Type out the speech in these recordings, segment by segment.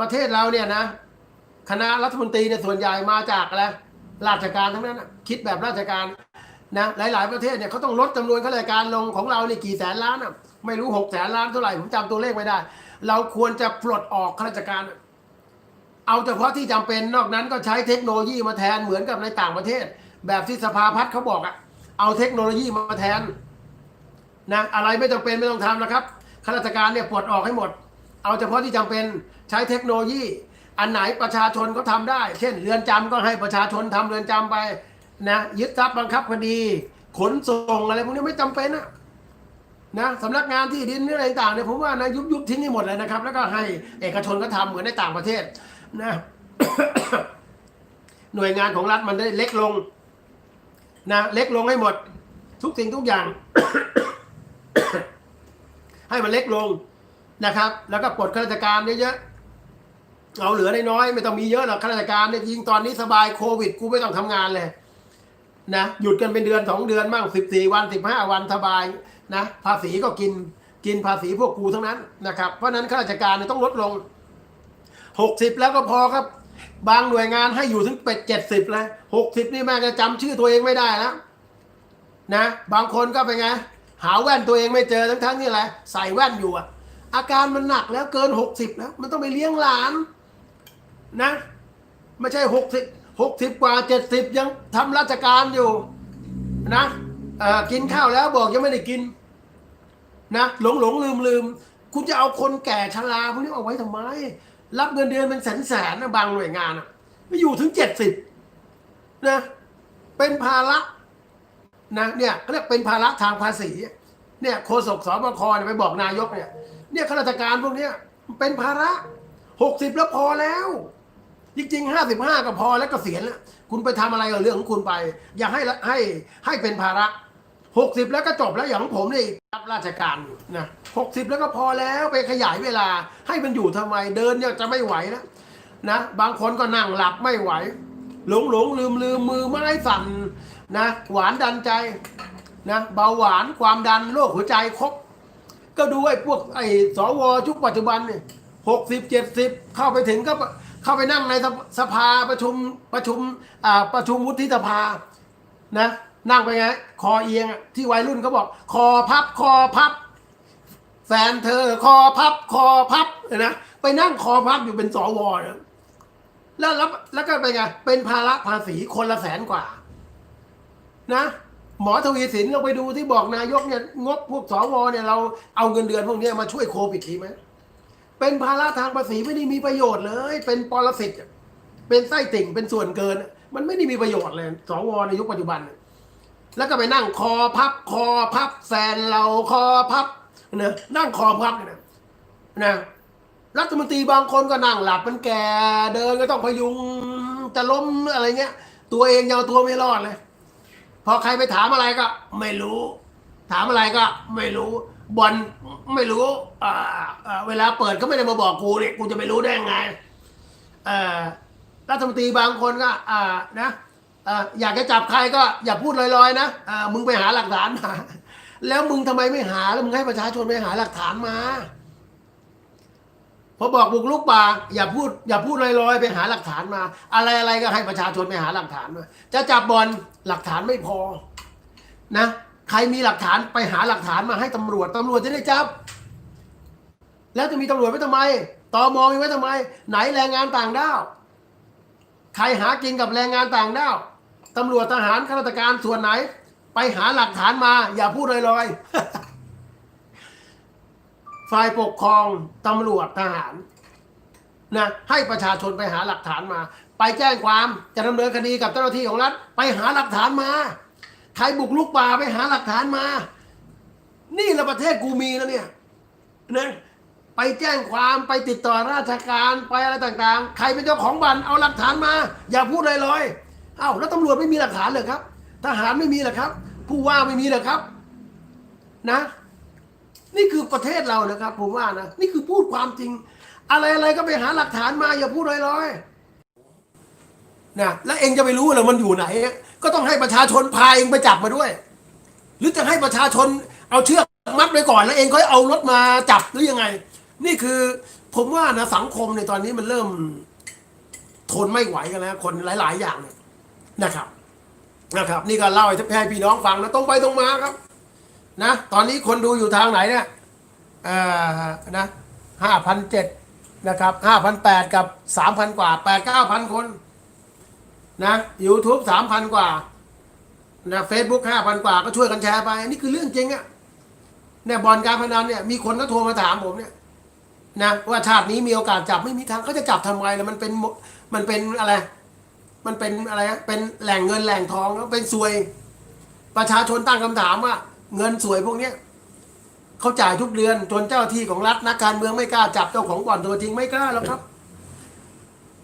ประเทศเราเนี่ยนะ คณะรัฐมนตรีเนี่ยส่วนใหญ่มาจากอะไรราชการทั้งนั้นคิดแบบราชการนะหลาย ๆ ประเทศเนี่ยเขาต้องลดจำนวนข้าราชการลงของเราเนี่ยกี่แสนล้านอะไม่รู้หกแสนล้านเท่าไหร่ผมจำตัวเลขไม่ได้ เราควรจะปลดออกข้าราชการ เอาเฉพาะที่จำเป็นนอกนั้นก็ใช้เทคโนโลยีมาแทนเหมือนกับในต่างประเทศ แบบที่สภาพัฒน์เขาบอกอะเอาเทคโนโลยีมาแทนนะอะไรไม่จำเป็นไม่ต้องทำนะครับข้าราชการเนี่ยปลดออกให้หมด เอาเฉพาะที่จำเป็นใช้เทคโนโลยี อันไหนประชาชนก็ทำได้ เช่น เรือนจำก็ให้ประชาชนทำเรือนจำไปนะยึดทรัพย์บังคับคดี ขนส่งอะไรพวกนี้ไม่จำเป็นนะนะสำนักงานที่ดินอะไรต่างเนี่ยผมว่านะยุบยุบทิ้งให้หมดเลยนะครับ แล้วก็ให้เอกชนก็ทำเหมือนในต่างประเทศนะหน่วยงานของรัฐมันได้เล็กลงนะเล็กลงให้หมด ทุกสิ่งทุกอย่าง ให้มันเล็กลง นะครับ แล้วก็ปลดข้าราชการเยอะๆเอาเหลือน้อยๆไม่ต้องมีเยอะหรอกข้าราชการเนี่ยยิงตอนนี้สบายโควิด กูไม่ต้องทำงานเลยนะหยุดกันเป็นเดือนสองเดือนบ้างสิบสี่วันสิบห้าวันสบายนะภาษีก็กินกินภาษีพวกกูทั้งนั้นนะครับ เพราะนั้นข้าราชการเนี่ยต้องลดลงหกสิบแล้วก็พอครับ บางหน่วยงานให้อยู่ถึงเป็ดเจ็ดสิบเลยหกสิบนี่แม่งจะจำชื่อตัวเองไม่ได้แล้วนะ บางคนก็เป็นไง หาแว่นตัวเองไม่เจอทั้งทั้งๆที่อะไรใส่แว่นอยู่อะ อาการมันหนักแล้วเกินหกสิบแล้ว มันต้องไปเลี้ยงหลานนะไม่ใช่หกสิบหกสิบกว่าเจ็ดสิบยังทำราชการอยู่นะกินข้าวแล้วบอกยังไม่ได้กิน นะหลงหลงลืมลืมคุณจะเอาคนแก่ชราพวกนี้เอาไว้ทำไม รับเงินเดือนเป็นแสนแสนนะบางหน่วยงานอะไม่อยู่ถึงเจ็ดสิบนะเป็นภาระนะเนี่ยเขาเรียกเป็นภาระทางภาษีเนี่ยโฆษกสบคเนี่ยไปบอกนายกเนี่ย เนี่ยข้าราชการพวกเนี้ยเป็นภาระหกสิบแล้วพอแล้ว จริงๆห้าสิบห้าก็พอแล้วก็เสียณแล้วคุณไปทำอะไรกับเรื่องของคุณไป อย่าให้ให้ให้เป็นภาระหกสิบแล้วก็จบแล้วอย่างของผมนี่รับราชการนะหกสิบแล้วก็พอแล้วไปขยายเวลา ให้มันอยู่ทำไมเดินเนี่ยจะไม่ไหวแล้วนะบางคนก็นั่งหลับไม่ไหว หลงหลงลืมลืมมือไม้สั่นนะหวานดันใจนะเบาหวานความดันโรคหัวใจครบ ก็ดูไอ้พวกไอ้สวชุกปัจจุบันเนี่ยหกสิบเจ็ดสิบเข้าไปถึงก็เข้าไปนั่งในสภาประชุมประชุมอ่าประชุมวุฒิสภานะนั่งไปไงคอเอียงที่วัยรุ่นเขาบอก คอพับคอพับ แฟนเธอ คอพับ คอพับเห็นะไปนั่งคอพับอยู่เป็นสวนะแล้วแล้วแล้วก็ไปไงเป็นภาระภาษีคนละแสนกว่า นะ หมอทวีสินเราไปดูที่บอกนายกเนี่ยงบพวกสวเนี่ยเราเอาเงินเดือนพวกนี้มาช่วยโควิดทีไหมเป็นภาระทางภาษีไม่ได้มีประโยชน์เลย เป็นปรสิตเป็นไส้ติ่งเป็นส่วนเกิน มันไม่ได้มีประโยชน์เลยสวในยุคปัจจุบัน แล้วก็ไปนั่งคอพับคอพับแฟนเราคอพับนะนั่งคอพับเนี่ยนะนะรัฐมนตรีบางคนก็นั่งหลับมันแก่เดินก็ต้องพยุงจะล้มอะไรเงี้ย ตัวเองยังเอาตัวไม่รอดเลย พอใครไปถามอะไรก็ ไม่รู้ ถามอะไรก็ ไม่รู้บอลไม่รู้อ่าเวลาเปิดก็ไม่ได้มาบอกกูเนี่ยกูจะไปรู้ได้ยังไงรัฐมนตรีบางคนก็อ่านะอยากจะจับใครก็อย่าพูดลอยๆนะมึงไปหาหลักฐานมาแล้วมึงทำไมไม่หาแล้วมึงให้ประชาชนไปหาหลักฐานมาพอบอกบุกลุกป่าอย่าพูดอย่าพูดลอยๆ ไปหาหลักฐานมา อะไรอะไรก็ให้ประชาชนไปหาหลักฐานมาจะจับบอล หลักฐานไม่พอนะ ใครมีหลักฐานไปหาหลักฐานมาให้ตำรวจตำรวจจะได้จับ แล้วจะมีตำรวจไว้ทำไมตอมมีไว้ทำไม ไหนแรงงานต่างด้าวใครหากินกับแรงงานต่างด้าวตำรวจทหารข้าราชการส่วนไหน ไปหาหลักฐานมา อย่าพูดลอยๆฝ่ายปกครองตำรวจทหารนะให้ประชาชนไปหาหลักฐานมา ไปแจ้งความจะดำเนินคดีกับเจ้าหน้าที่ของรัฐ ไปหาหลักฐานมา ใครบุกลุกป่าไปหาหลักฐานมา นี่ละประเทศกูมีแล้วเนี่ยนะไปแจ้งความไปติดต่อราชการไปอะไรต่างๆ ใครเป็นเจ้าของบันเอาหลักฐานมา อย่าพูดลอยๆเอ้าแล้วตำรวจไม่มีหลักฐานเลยครับ ทหารไม่มีหรอครับ ผู้ว่าไม่มีหรอครับ นะ นี่คือประเทศเรานะครับ ผมว่านะนี่คือพูดความจริง อะไรอะไรก็ไปหาหลักฐานมา อย่าพูดลอยๆ นะแล้วเองจะไปรู้เหรอมันอยู่ไหน ก็ต้องให้ประชาชนพาเองไปจับมาด้วย หรือจะให้ประชาชนเอาเชือกมัดไว้ก่อนแล้วเองค่อยเอารถมาจับหรือยังไง นี่คือผมว่านะสังคมในตอนนี้มันเริ่มทนไม่ไหวกันแล้วคนหลาย ๆ อย่างนะครับ นะครับ นี่ก็เล่าให้ให้พี่น้องฟังนะตรงไปตรงมาครับ นะตอนนี้คนดูอยู่ทางไหนเนี่ยเอ่อนะห้าพันเจ็ดนะครับห้าพันแปดกับสามพันกว่าแปดเก้าพันคน นะ YouTube สามพันกว่านะเฟซบุ๊กห้าพันกว่าก็ช่วยกันแชร์ไปอันนี่คือเรื่องจริงอะเนี่ยบอลการพนันเนี่ยมีคนก็โทรมาถามผมเนี่ยนะว่าชาตินี้มีโอกาสจับไม่มีทางเขาจะจับทำไมล่ะมันเป็นมันเป็นอะไร มันเป็นอะไรเป็นแหล่งเงินแหล่งทองแล้วเป็นสวย ประชาชนตั้งคำถามว่า เงินสวยพวกเนี้ยเขาจ่ายทุกเดือนจนเจ้าที่ของรัฐนักการเมืองไม่กล้าจับเจ้าของบ่อนตัวจริงไม่กล้าแล้วครับ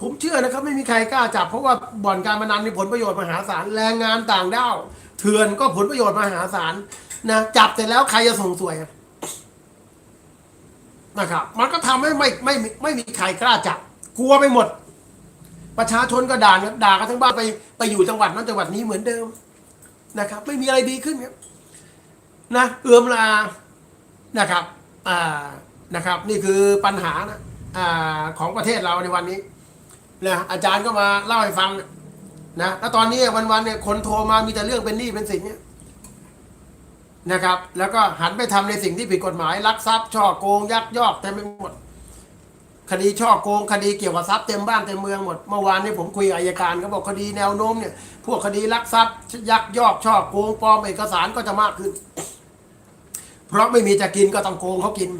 ผมเชื่อนะครับไม่มีใครกล้าจับเพราะว่าบ่อนการพนันมีผลประโยชน์มหาศาลแรงงานต่างด้าวเถื่อนก็ผลประโยชน์มหาศาลนะจับเสร็จแล้วใครจะส่งสวยนะครับ มันก็ทำให้ไม่ไม่ไม่มีใครกล้าจับกลัวไปหมด ประชาชนก็ด่ากันด่ากันทั้งบ้านไปไปอยู่จังหวัดนั้นจังหวัดนี้เหมือนเดิมนะครับ ไม่มีอะไรดีขึ้นครับนะเอื้อมลานะครับอ่านะครับ นี่คือปัญหานะอ่าของประเทศเราในวันนี้ นะอาจารย์ก็มาเล่าให้ฟังนะแล้วตอนนี้วันๆเนี่ยคนโทรมามีแต่เรื่องเป็นหนี้เป็นสินเนี่ยนะครับ แล้วก็หันไปทำในสิ่งที่ผิดกฎหมายลักทรัพย์ช่อโกงยักยอกเต็มไปหมด คดีช่อโกงคดีเกี่ยวกับทรัพย์เต็มบ้านเต็มเมืองหมดเมื่อวานนี้ผมคุยกับอายการเขาบอกคดีแนวโน้มเนี่ย พวกคดีลักทรัพย์ ยักยอกช่อโกงปลอมเอกสารก็จะมากขึ้น เพราะไม่มีจะกินก็ต้องโกงเขากิน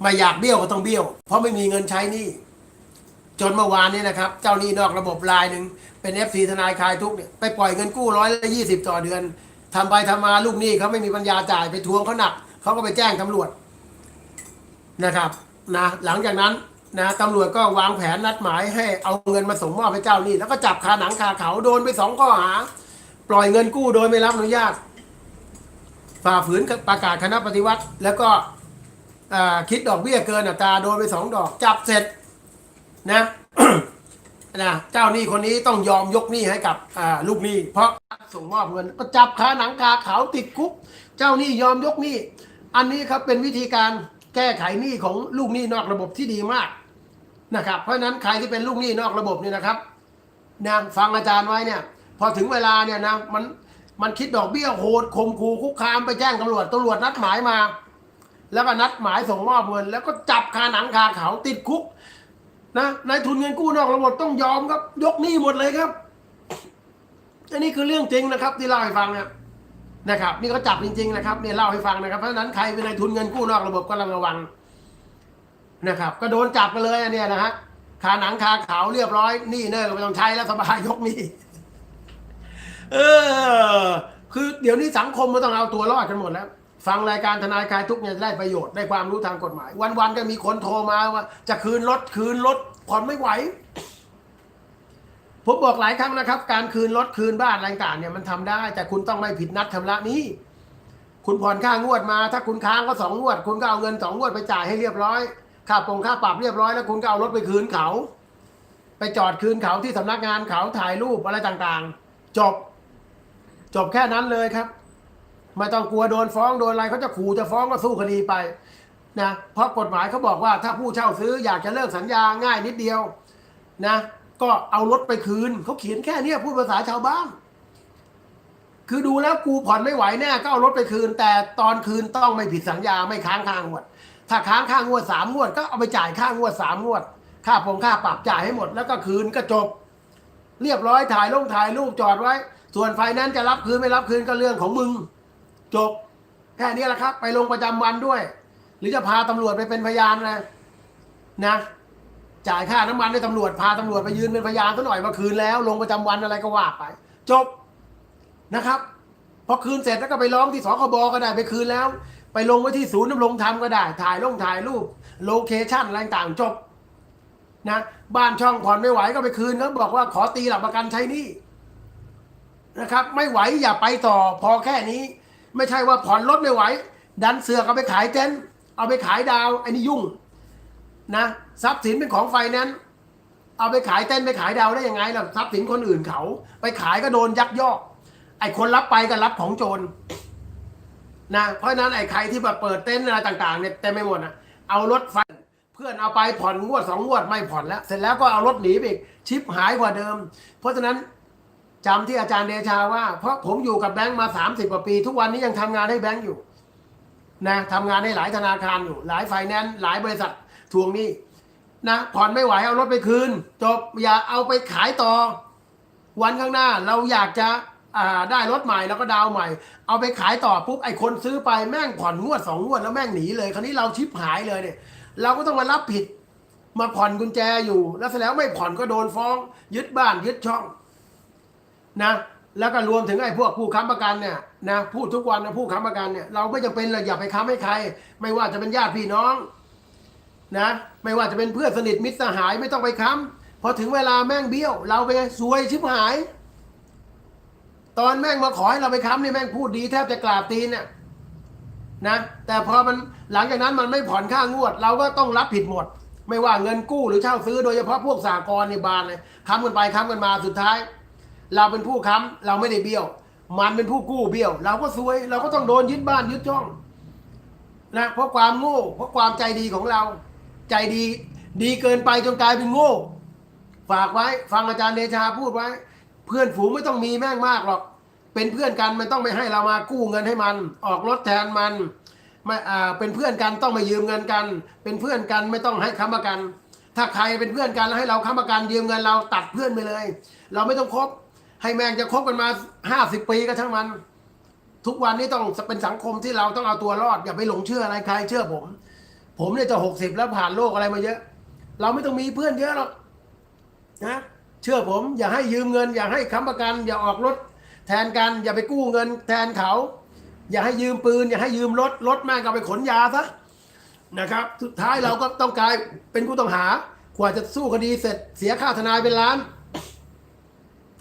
ไม่อยากเบี้ยวก็ต้องเบี้ยว เพราะไม่มีเงินใช้นี้ จนเมื่อวานนี้นะครับ เจ้าหนี้นอกระบบรายหนึ่งเป็นเอฟซีทนายคลายทุกเนี่ยไปปล่อยเงินกู้ร้อยละยี่สิบต่อเดือนทำไปทำมาลูกหนี้เขาไม่มีปัญญาจ่ายไปทวงเขาหนักเขาก็ไปแจ้งตำรวจนะครับนะหลังจากนั้นนะตำรวจก็วางแผนนัดหมายให้เอาเงินมาส่งมอบให้เจ้าหนี้ แล้วก็จับคาหนังคาเขาโดนไปสองข้อหา ปล่อยเงินกู้โดยไม่รับอนุญาตฝ่าฝืนประกาศคณะปฏิวัติ แล้วก็คิดดอกเบี้ยเกินอัตราโดนไปสองดอก จับเสร็จ นะนะเจ้าหนี้คนนี้ต้องยอมยกหนี้ให้กับลูกหนี้ เพราะส่งมอบเงินก็จับคาหนังคาเขาติดคุก เจ้าหนี้ยอมยกหนี้ อันนี้ครับเป็นวิธีการแก้ไขหนี้ของลูกหนี้นอกระบบที่ดีมากนะครับ เพราะฉะนั้นใครที่เป็นลูกหนี้นอกระบบเนี่ยนะครับนะฟังอาจารย์ไว้เนี่ย พอถึงเวลาเนี่ยนะมันมันคิดดอกเบี้ยโหดข่มขู่คุกคามไปแจ้งตำรวจตำรวจนัดหมายมา แล้วก็นัดหมายส่งมอบเงิน แล้วก็จับคาหนังคาเขาติดคุก นะนายทุนเงินกู้นอกระบบต้องยอมครับ ยกหนี้หมดเลยครับอันนี้คือเรื่องจริงนะครับ ที่เล่าให้ฟังเนี่ยนะครับ นี่เขาจับจริง ๆ นะครับเนี่ยเล่าให้ฟังนะครับเพราะฉะนั้นใครเป็นนายทุนเงินกู้นอกระบบก็ระระวังนะครับ ก็โดนจับกันเลยอันเนี้ยนะฮะคาหนังคาขาวเรียบร้อยนี่เนิ่ก็ไม่ต้องใช้แล้วสบายยกหนี้เออ คือเดี๋ยวนี้สังคมมันต้องเอาตัวรอดกันหมดแล้ว ฟังรายการทนายคลายทุกข์เนี่ยจะได้ประโยชน์ได้ความรู้ทางกฎหมาย วันๆก็มีคนโทรมาว่า จะคืนรถคืนรถผ่อนไม่ไหวผมบอกหลายครั้งนะครับ การคืนรถคืนบ้านอะไรต่างเนี่ยมันทำได้ แต่คุณต้องไม่ผิดนัดชำระนี้ คุณผ่อนค่างวดมา ถ้าคุณค้างก็สองงวด คุณก็เอาเงินสองงวดไปจ่ายให้เรียบร้อยค่าปรงค่าปรับเรียบร้อยแล้วคุณก็เอารถไปคืนเขา ไปจอดคืนเขาที่สำนักงานเขาถ่ายรูปอะไรต่างๆ จบ จบแค่นั้นเลยครับ ไม่ต้องกลัวโดนฟ้องโดนอะไรเขาจะขู่จะฟ้องก็สู้คดีไปนะเพราะกฎหมายเขาบอกว่าถ้าผู้เช่าซื้ออยากจะเลิกสัญญาง่ายนิดเดียวนะก็เอารถไปคืนเขาเขียนแค่เนี้พูดภาษาชาวบ้าน คือดูแล้วกูผ่อนไม่ไหวแน่ก็เอารถไปคืน แต่ตอนคืนต้องไม่ผิดสัญญาไม่ค้างค่างวด ถ้าค้างค่างวดสามงวด ก็เอาไปจ่ายค่างวดสามงวด ค่าปงค่าปรับจ่ายให้หมด แล้วก็คืนก็จบ เรียบร้อยถ่ายลงถ่ายรูปจอดไว้ ส่วนไฟนนซ์จะรับคืนไม่รับคืนก็เรื่องของมึง จบแค่นี้แหละครับ ไปลงประจำวันด้วย หรือจะพาตำรวจไปเป็นพยานนะนะ จ่ายค่าน้ำมันให้ตำรวจพาตำรวจไปยืนเป็นพยานซะหน่อยว่าคืนแล้ว ลงประจำวันอะไรก็ว่าไป จบนะครับ พอคืนเสร็จแล้วก็ไปร้องที่สคบก็ได้ไปคืนแล้ว ไปลงไว้ที่ศูนย์ดำรงธรรมก็ได้ ถ่ายลงถ่ายรูปโลเคชั่นอะไรต่างจบนะบ้านช่องผ่อนไม่ไหวก็ไปคืนเขาบอกว่าขอตีหลักประกันใช้นี้นะครับ ไม่ไหวอย่าไปต่อพอแค่นี้ ไม่ใช่ว่าผ่อนรถไม่ไหว ดันเสือกเอาไปขายเต็นท์เอาไปขายดาวไอ้นี่ยุ่งนะทรัพย์สินเป็นของไฟแนนซ์เอาไปขายเต้นไปขายดาวได้ยังไงล่ะทรัพย์สินคนอื่นเขา ไปขายก็โดนยักยอก ไอ้คนรับไปก็รับของโจรนะเพราะนั้นไอ้ใครที่แบบเปิดเต้นอะไรต่างๆเนี่ยเต็มไปหมดนะเอารถไฟพื่อนเอาไปผ่อนงวดสองงวดไม่ผ่อนแล้ว เสร็จแล้วก็เอารถหนีไปอีกชิปหายกว่าเดิม เพราะฉะนั้น จำที่อาจารย์เดชาว่า เพราะผมอยู่กับแบงค์มา 30 กว่าปี ทุกวันนี้ยังทำงานให้แบงค์อยู่นะทำงานให้หลายธนาคารอยู่ หลายไฟแนนซ์หลายบริษัททวงหนี้นะผ่อนไม่ไหวเอารถไปคืน จบอย่าเอาไปขายต่อ วันข้างหน้าเราอยากจะอ่าได้รถใหม่แล้วก็ดาวใหม่ เอาไปขายต่อปุ๊บไอ้คนซื้อไปแม่งผ่อนงวดสองงวดแล้วแม่งหนีเลย คราวนี้เราชิปหายเลยเนี่ย เราก็ต้องมารับผิด มาผ่อนกุญแจอยู่ แล้วเสร็จแล้วไม่ผ่อนก็โดนฟ้อง ยึดบ้านยึดช่อง นะแล้วก็รวมถึงไอ้พวกผู้ค้ำประกันเนี่ยนะพูดทุกวันนะผู้ค้ำประกันเนี่ยเราไม่จำเป็นเลยอย่าไปค้ำให้ใคร ไม่ว่าจะเป็นญาติพี่น้องนะไม่ว่าจะเป็นเพื่อนสนิทมิตรสหายไม่ต้องไปค้ำพอถึงเวลาแม่งเบี้ยว เราไปไงซวยชิบหาย ตอนแม่งมาขอให้เราไปค้ำนี่แม่งพูดดีแทบจะกราบตีนเนี่ยนะแต่พอมันหลังจากนั้นมันไม่ผ่อนค่างวด เราก็ต้องรับผิดหมด ไม่ว่าเงินกู้หรือเช่าซื้อโดยเฉพาะพวกสากลในบานเลยค้ำกันไปค้ำกันมาสุดท้าย เราเป็นผู้ค้ำเราไม่ได้เบี้ยว มันเป็นผู้กู้เบี้ยว เราก็ซวย เราก็ต้องโดนยึดบ้านยึดช่องนะเพราะความโง่เพราะความใจดีของเรา ใจดีดีเกินไปจนกลายเป็นโง่ ฝากไว้ ฟังอาจารย์เดชาพูดไว้ เพื่อนฝูงไม่ต้องมีแม่งมากหรอก เป็นเพื่อนกันมันต้องไม่ให้เรามากู้เงินให้มัน ออกรถแทนมันไม่อ่าเป็นเพื่อนกันต้องมายืมเงินกัน เป็นเพื่อนกันไม่ต้องให้ค้ำประกัน ถ้าใครเป็นเพื่อนกันแล้วให้เราค้ำประกันยืมเงินเราตัดเพื่อนไปเลย เราไม่ต้องคบ ให้แม่งจะคบกันมาห้าสิบปีก็ช่างมัน ทุกวันนี้ต้องเป็นสังคมที่เราต้องเอาตัวรอด อย่าไปหลงเชื่ออะไรใครเชื่อผม ผมเนี่ยจะหกสิบแล้วผ่านโลกอะไรมาเยอะ เราไม่ต้องมีเพื่อนเยอะหรอกนะเชื่อผม อย่าให้ยืมเงิน อย่าให้ค้ำประกัน อย่าออกรถ แทนกัน อย่าไปกู้เงิน แทนเขา อย่าให้ยืมปืน อย่าให้ยืมรถรถแม่งก็ไปขนยาซะนะครับ สุดท้ายเราก็ต้องกลายเป็นผู้ต้องหากว่าจะสู้คดีเสร็จเสียค่าทนายเป็นล้าน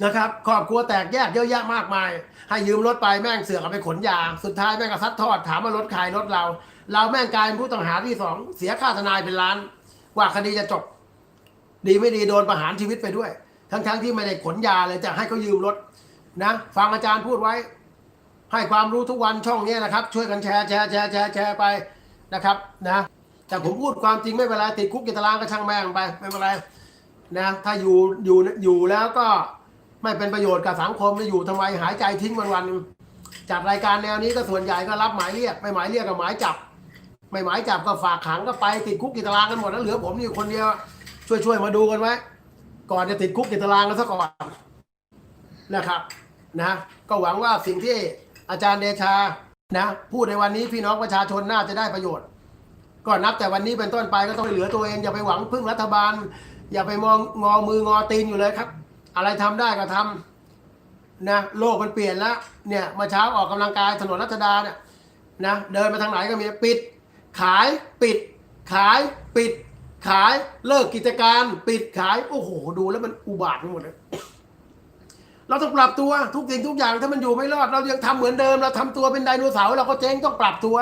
นะครับครอบครัวแตกแยกเยอะแยะมากมาย ให้ยืมรถไปแม่งเสือกเอาไปขนยา สุดท้ายแม่งก็ซัดทอดถามว่ารถใครรถเรา เราแม่งกลายเป็นผู้ต้องหาที่สองเสียค่าทนายเป็นล้านกว่าคดีจะจบ ดีไม่ดีโดนประหารชีวิตไปด้วย ทั้งๆที่ไม่ได้ขนยาเลยจะให้เขายืมรถนะฟังอาจารย์พูดไว้ ให้ความรู้ทุกวันช่องนี้นะครับ ช่วยกันแชร์แชร์แชร์แชร์แชร์ไปนะครับนะแต่ผมพูดความจริงไม่เป็นไรติดคุกกิตารางก็ช่างแม่งไปไม่เป็นไรนะถ้าอยู่อยู่อยู่แล้วก็ ไม่เป็นประโยชน์กับสังคมจะอยู่ทำไมหายใจทิ้งวันวันจัดรายการแนวนี้ก็ส่วนใหญ่ก็รับหมายเรียกไม่หมายเรียกก็หมายจับ ไม่หมายจับก็ฝากขังก็ไปติดคุกกิตารางกันหมดแล้วเหลือผมนี่อยู่คนเดียวช่วยช่วยๆมาดูกันไว้ก่อนจะติดคุกติดตารางกันซะก่อนนะครับนะก็หวังว่าสิ่งที่อาจารย์เดชานะพูดในวันนี้พี่น้องประชาชนน่าจะได้ประโยชน์ก็นับแต่วันนี้เป็นต้นไปก็ต้องเหลือตัวเองอย่าไปหวังพึ่งรัฐบาล อย่าไปมองงอมืองอตีนอยู่เลยครับ อะไรทำได้ก็ทำนะโลกมันเปลี่ยนแล้วเนี่ยเมื่อเช้าออกกำลังกายถนนรัชดาเนี่ยนะเดินมาทางไหนก็มีปิด ขายปิด ขายปิด ขายเลิกกิจการ ปิดขายโอ้โหดูแล้วมันอุบาทไปหมดเลยเราต้องปรับตัวทุกสิ่งทุกอย่างถ้ามันอยู่ไม่รอด เรายังทำเหมือนเดิมเราทำตัวเป็นไดโนเสาร์เราก็เจ๊งต้องปรับตัว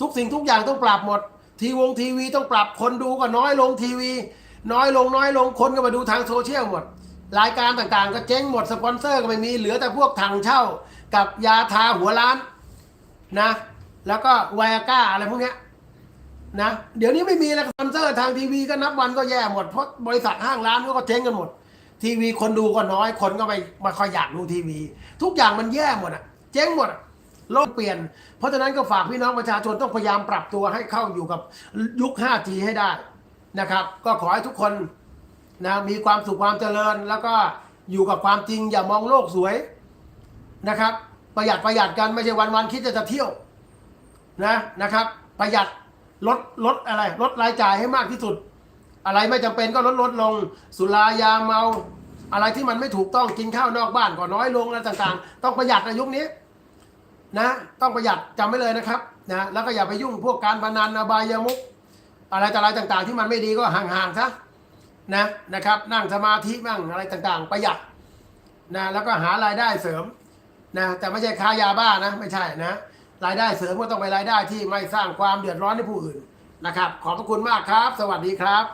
ทุกสิ่งทุกอย่างต้องปรับหมด ทีวงทีวีต้องปรับคนดูก็น้อยลงทีวี น้อยลงน้อยลงคนก็มาดูทางโซเชียลหมด รายการต่างๆ ก็เจ๊งหมดสปอนเซอร์ก็ไม่มีเหลือแต่พวกถังเช่ากับยาทาหัวล้านนะ แล้วก็ไวอาก้าอะไรพวกเนี้ยนะเดี๋ยวนี้ไม่มีแล้วสปอนเซอร์ทางทีวีก็นับวันก็แย่หมดเพราะบริษัทห้างร้านก็เจ๊งกันหมด ทีวีคนดูก็น้อยคนก็ไม่ไมาค่อยอยากดูทีวี ทุกอย่างมันแย่หมดอะ เจ๊งหมดอะโลกเปลี่ยน เพราะฉะนั้นก็ฝากพี่น้องประชาชนต้องพยายามปรับตัวให้เข้าอยู่กับยุค 5G ให้ได้นะครับ ก็ขอให้ทุกคน นะมีความสุขความเจริญ แล้วก็อยู่กับความจริงอย่ามองโลกสวยนะครับ ประหยัดประหยัดกันไม่ใช่วันๆคิดจะจะเที่ยวนะนะครับ ประหยัดลดลดอะไรลดรายจ่ายให้มากที่สุด อะไรไม่จำเป็นก็ลดลดลง สุรายาเมา อะไรที่มันไม่ถูกต้องกินข้าวนอกบ้านก็น้อยลงอะไรต่างๆ ต้องประหยัดในยุคนี้นะต้องประหยัดจำไว้เลยนะครับนะแล้วก็อย่าไปยุ่งพวกการพนันอบายามุกอะไรต่ออะไรต่างๆ ที่มันไม่ดีก็ห่างๆซะ นะนะครับ นั่งสมาธิบ้างอะไรต่างๆ ประหยัดนะแล้วก็หารายได้เสริมนะแต่ไม่ใช่ค้ายาบ้านะไม่ใช่นะรายได้เสริมก็ต้องไปรายได้ที่ไม่สร้างความเดือดร้อนให้ผู้อื่นนะครับ ขอบพระคุณมากครับ สวัสดีครับ